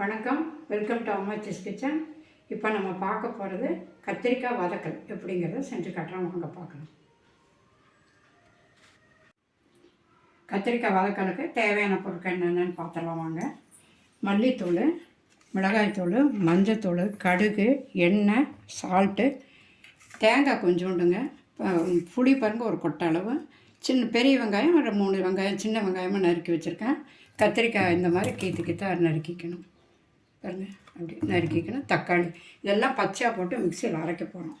வணக்கம். Welcome to Ammachi's kitchen இப்போ நம்ம பார்க்க போகிறது கத்திரிக்காய் வதக்கல். எப்படிங்கிறத செஞ்சு காட்டுறோம். வாங்க பார்க்கலாம். கத்திரிக்காய் வதக்கலுக்கு தேவையான பொருட்கள் என்னென்னு பார்த்துடலாம் வாங்க. மல்லித்தூள் மிளகாய்த்தூள் மஞ்சத்தூள் கடுகு எண்ணெய் சால்ட்டு தேங்காய் கொஞ்சோண்டுங்க. புளி பாருங்க ஒரு கொட்டை அளவு. சின்ன பெரிய வெங்காயம் ஒரு மூணு வெங்காயம் சின்ன வெங்காயமாக நறுக்கி வச்சுருக்கேன். கத்திரிக்காய் இந்த மாதிரி கீத்து கீற்று நறுக்கிக்கணும். பாருங்க அப்படி நறுக்கிக்கணும் தக்காளி இதெல்லாம் பச்சையாக போட்டு மிக்சியில் அரைக்க போகிறோம்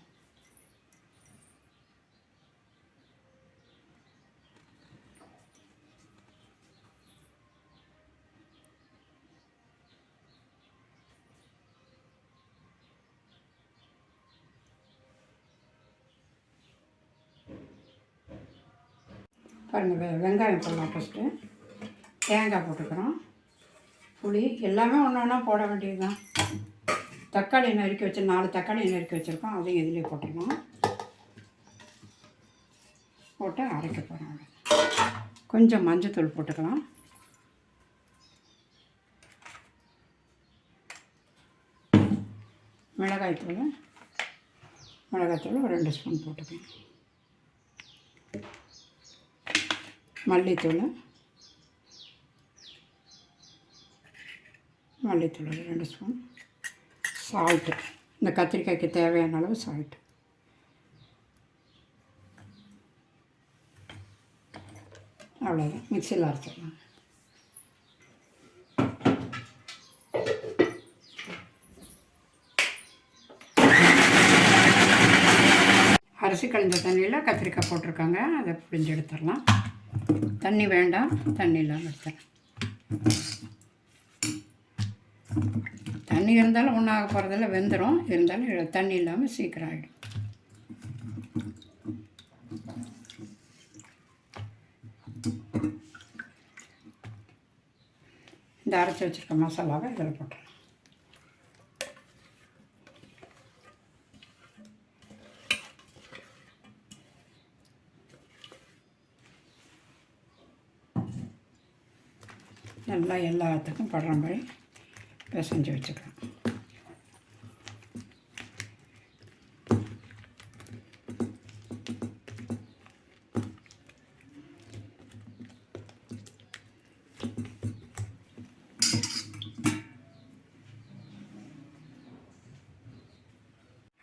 பாருங்கள் வெங்காயம் போடலாம் ஃபஸ்ட்டு தேங்காய் போட்டுக்கிறோம். புளி எல்லாமே ஒன்று ஒன்றா போட வேண்டியது தான் தக்காளி நறுக்கி வச்சு நாலு தக்காளி நறுக்கி வச்சுருக்கோம். அதையும் இதிலே போட்டுக்கலாம் போட்டு அரைக்க போகிறோம் கொஞ்சம் மஞ்சத்தூள் போட்டுக்கலாம். மிளகாய்த்தூள் மிளகாய்த்தூள் ஒரு ரெண்டு ஸ்பூன் போட்டுக்கலாம். மல்லித்தூள். மல்லித்தூள் ரெண்டு ஸ்பூன். சால்ட்டு இந்த கத்திரிக்காய்க்கு தேவையான அளவு சால்ட்டு அவ்வளோதான் மிக்சியில் அரைச்சிடலாம். அரிசி கலந்த தண்ணியில் கத்திரிக்காய் போட்டிருக்காங்க. அதை பிழிஞ்சு எடுத்துடலாம். தண்ணி வேண்டாம். தண்ணி இல்லாமல் எடுத்துடலாம் தண்ணி இருந்தாலும் ஒன்றாக போகிறதில்ல வெந்துடும் இருந்தாலும் தண்ணி இல்லாமல் சீக்கிரம் ஆகிடும் இந்த அரைச்சி வச்சுருக்க மசாலாவை இதில் போட்டுடலாம். நல்லா எல்லாத்துக்கும் படுற மாதிரி பிசைஞ்சு வச்சுக்கலாம்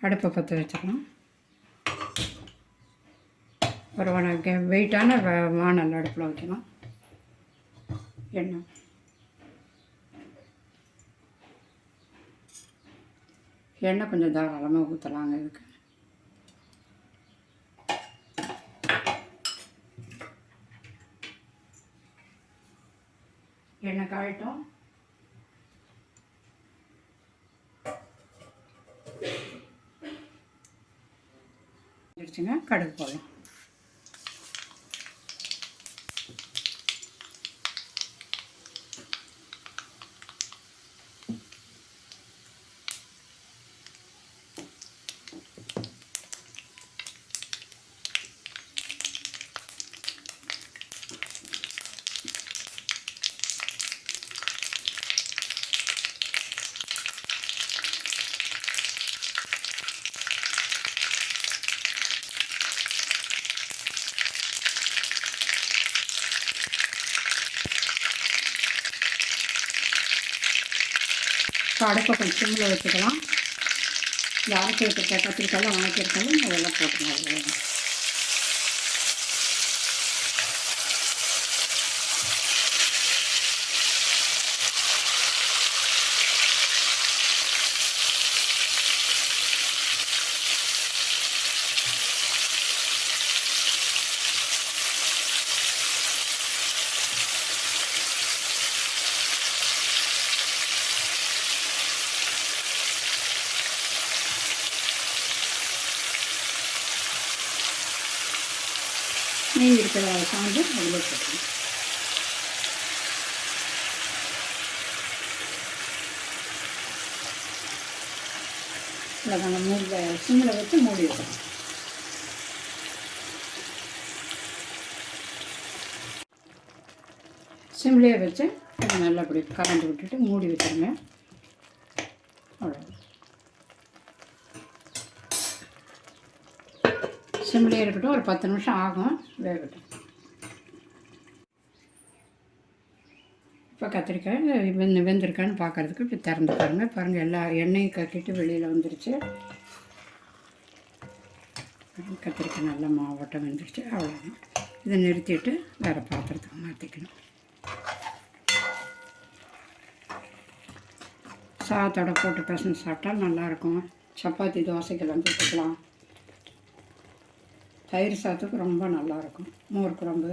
அடுப்பை பற்ற வச்சுக்கலாம். ஒரு வெயிட்டான வ- வானல் அடுப்பில் வைக்கலாம். எண்ணெய். எண்ணெய் கொஞ்சம் தாராளமாக ஊற்றலாங்க இதுக்கு. எண்ணெய் காயட்டும். கடுகு போகலாம் அடுப்பை கொஞ்சம் சிம்மில் வச்சுக்கலாம். இந்த அரைச்சி வச்சுருக்க கத்திரிக்காயெல்லாம் வணக்கிருக்காலும் அதெல்லாம் போட்டுக்கலாம். மீன் இருக்கிற சாந்து அதில் போட்டுக்கலாம். இவ்வளோதாங்க மூடி சிம்மில் வச்சு மூடி வைக்கணும் சிம்லேயே வச்சு அது நல்லா அப்படி கலந்து விட்டுட்டு மூடி வச்சுருங்க. சிம்லேயே இருக்கட்டும் ஒரு பத்து நிமிஷம் ஆகும் வேகட்டும். இப்போ கத்திரிக்காய் வெந்து வெந்திருக்கான்னு பார்க்குறதுக்கு இப்போ திறந்து பாருங்கள் பாருங்கள் எல்லா எண்ணெயும் கட்டிட்டு வெளியில் வந்துருச்சு. கத்திரிக்காய் நல்லா மாவட்டம் வந்துருச்சு. அவ்வளோதான் இதை நிறுத்திட்டு வேறு பாத்திரத்துக்கு மாற்றிக்கணும் சாதத்தோட போட்டு பிசைஞ்சு சாப்பிட்டா நல்லாயிருக்கும் சப்பாத்தி தோசைக்கெல்லாம் போட்டுக்கலாம். தயிர் சாதத்துக்கு ரொம்ப நல்லாயிருக்கும். மோர் குழம்பு.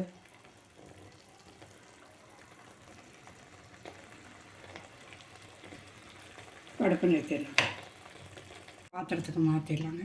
அடுப்பு நிறுத்திடலாம். பாத்திரத்துக்கு மாற்றிடலாங்க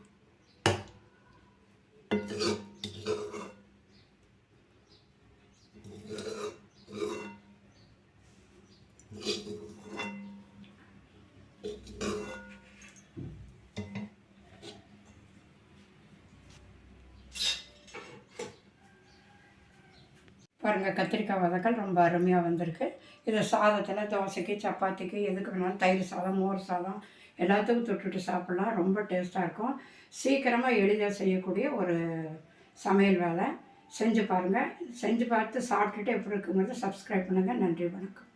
பாருங்கள் கத்திரிக்காய் வதக்கல் ரொம்ப அருமையாக வந்திருக்கு. இதை சாதத்தில் தோசைக்கு சப்பாத்திக்கு எதுக்கு வேணாலும் தயிர் சாதம் மோர் சாதம் எல்லாத்துக்கும் தொட்டுட்டு சாப்பிட்லாம். ரொம்ப டேஸ்ட்டாக இருக்கும். சீக்கிரமாக எளிதாக செய்யக்கூடிய ஒரு சமையல் வேலை. செஞ்சு பாருங்கள் செஞ்சு பார்த்து சாப்பிட்டுட்டு எப்படி இருக்குங்கிறத சப்ஸ்கிரைப் பண்ணுங்கள் நன்றி வணக்கம்.